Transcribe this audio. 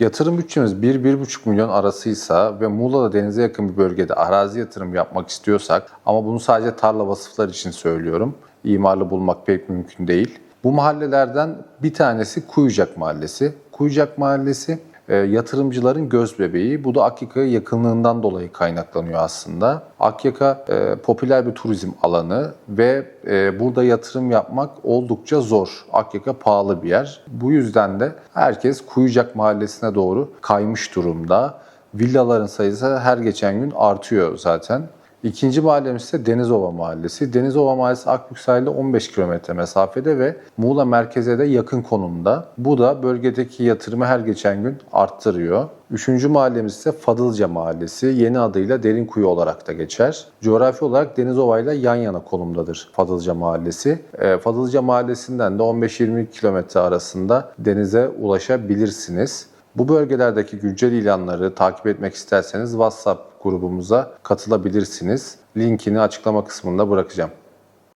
Yatırım bütçemiz 1-1,5 milyon arasıysa ve Muğla'da denize yakın bir bölgede arazi yatırım yapmak istiyorsak ama bunu sadece tarla vasıflar için söylüyorum. İmarlı bulmak pek mümkün değil. Bu mahallelerden bir tanesi Kuyucak Mahallesi. Kuyucak Mahallesi yatırımcıların göz bebeği. Bu da Akyaka'ya yakınlığından dolayı kaynaklanıyor aslında. Akyaka e, popüler bir turizm alanı ve e, burada yatırım yapmak oldukça zor. Akyaka pahalı bir yer. Bu yüzden de herkes Kuyucak Mahallesi'ne doğru kaymış durumda. Villaların sayısı her geçen gün artıyor zaten. İkinci mahallemiz ise Denizova Mahallesi. Denizova Mahallesi Akbük sahilde 15 kilometre mesafede ve Muğla merkeze de yakın konumda. Bu da bölgedeki yatırımı her geçen gün arttırıyor. Üçüncü mahallemiz ise Fadılca Mahallesi. Yeni adıyla Derinkuyu olarak da geçer. Coğrafi olarak Denizova ile yan yana konumdadır Fadılca Mahallesi. Ee, Fadılca Mahallesi'nden de 15-20 kilometre arasında denize ulaşabilirsiniz. Bu bölgelerdeki güncel ilanları takip etmek isterseniz WhatsApp grubumuza katılabilirsiniz. Linkini açıklama kısmında bırakacağım.